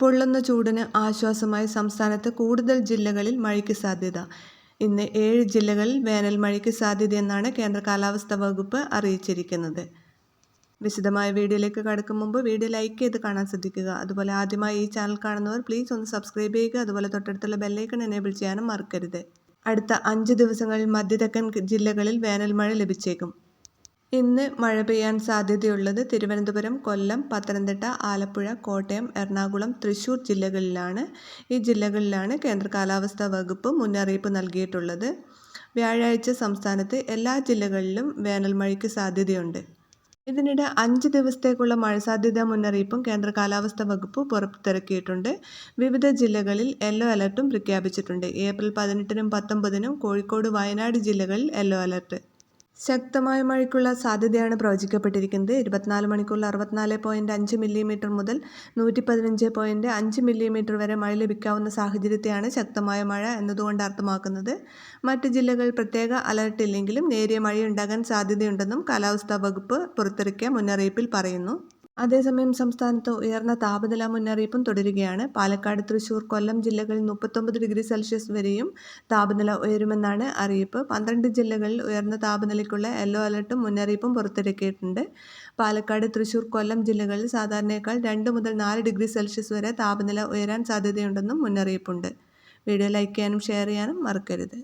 പൊള്ളുന്ന ചൂടിന് ആശ്വാസമായി സംസ്ഥാനത്ത് കൂടുതൽ ജില്ലകളിൽ മഴയ്ക്ക് സാധ്യത. ഇന്ന് ഏഴ് ജില്ലകളിൽ വേനൽ മഴയ്ക്ക് സാധ്യതയെന്നാണ് കേന്ദ്ര കാലാവസ്ഥാ വകുപ്പ് അറിയിച്ചിരിക്കുന്നത്. വിശദമായ വീഡിയോയിലേക്ക് കടക്കും മുമ്പ് വീഡിയോ ലൈക്ക് ചെയ്ത് കാണാൻ ശ്രദ്ധിക്കുക. അതുപോലെ ആദ്യമായി ഈ ചാനൽ കാണുന്നവർ പ്ലീസ് ഒന്ന് സബ്സ്ക്രൈബ് ചെയ്യുക. അതുപോലെ തൊട്ടടുത്തുള്ള ബെല്ലൈക്കൺ എനേബിൾ ചെയ്യാനും മറക്കരുത്. അടുത്ത അഞ്ച് ദിവസങ്ങളിൽ മധ്യതെക്കൻ ജില്ലകളിൽ വേനൽ മഴ ലഭിച്ചേക്കും. ഇന്ന് മഴ പെയ്യാൻ സാധ്യതയുള്ളത് തിരുവനന്തപുരം കൊല്ലം പത്തനംതിട്ട ആലപ്പുഴ കോട്ടയം എറണാകുളം തൃശൂർ ജില്ലകളിലാണ്. ഈ ജില്ലകളിലാണ് കേന്ദ്ര കാലാവസ്ഥാ വകുപ്പ് മുന്നറിയിപ്പ് നൽകിയിട്ടുള്ളത്. വ്യാഴാഴ്ച സംസ്ഥാനത്ത് എല്ലാ ജില്ലകളിലും വേനൽ മഴയ്ക്ക് സാധ്യതയുണ്ട്. ഇതിനിടെ അഞ്ച് ദിവസത്തേക്കുള്ള മഴ സാധ്യതാ മുന്നറിയിപ്പും കേന്ദ്ര കാലാവസ്ഥാ വകുപ്പ് പുറത്തിറക്കിയിട്ടുണ്ട്. വിവിധ ജില്ലകളിൽ യെല്ലോ അലർട്ടും പ്രഖ്യാപിച്ചിട്ടുണ്ട്. ഏപ്രിൽ പതിനെട്ടിനും പത്തൊമ്പതിനും കോഴിക്കോട് വയനാട് ജില്ലകളിൽ യെല്ലോ അലർട്ട്. ശക്തമായ മഴയ്ക്കുള്ള സാധ്യതയാണ് പ്രവചിക്കപ്പെട്ടിരിക്കുന്നത്. ഇരുപത്തിനാല് മണിക്കൂറിൽ അറുപത്തിനാല് പോയിന്റ് അഞ്ച് മില്ലിമീറ്റർ മുതൽ നൂറ്റി പതിനഞ്ച് പോയിന്റ് അഞ്ച് മില്ലിമീറ്റർ വരെ മഴ ലഭിക്കാവുന്ന സാഹചര്യത്തെയാണ് ശക്തമായ മഴ എന്നതുകൊണ്ട് അർത്ഥമാക്കുന്നത്. മറ്റ് ജില്ലകൾ പ്രത്യേക അലർട്ട് ഇല്ലെങ്കിലും നേരിയ മഴയുണ്ടാകാൻ സാധ്യതയുണ്ടെന്നും കാലാവസ്ഥാ വകുപ്പ് പുറത്തിറക്കിയ മുന്നറിയിപ്പിൽ പറയുന്നു. അതേസമയം സംസ്ഥാനത്ത് ഉയർന്ന താപനില മുന്നറിയിപ്പും തുടരുകയാണ്. പാലക്കാട് തൃശൂർ കൊല്ലം ജില്ലകളിൽ മുപ്പത്തൊമ്പത് ഡിഗ്രി സെൽഷ്യസ് വരെയും താപനില ഉയരുമെന്നാണ് അറിയിപ്പ്. പന്ത്രണ്ട് ജില്ലകളിൽ ഉയർന്ന താപനിലയ്ക്കുള്ള യെല്ലോ അലർട്ടും മുന്നറിയിപ്പും പുറത്തിറക്കിയിട്ടുണ്ട്. പാലക്കാട് തൃശൂർ കൊല്ലം ജില്ലകളിൽ സാധാരണയേക്കാൾ രണ്ട് മുതൽ നാല് ഡിഗ്രി സെൽഷ്യസ് വരെ താപനില ഉയരാൻ സാധ്യതയുണ്ടെന്നും മുന്നറിയിപ്പുണ്ട്. വീഡിയോ ലൈക്ക് ചെയ്യാനും ഷെയർ ചെയ്യാനും മറക്കരുത്.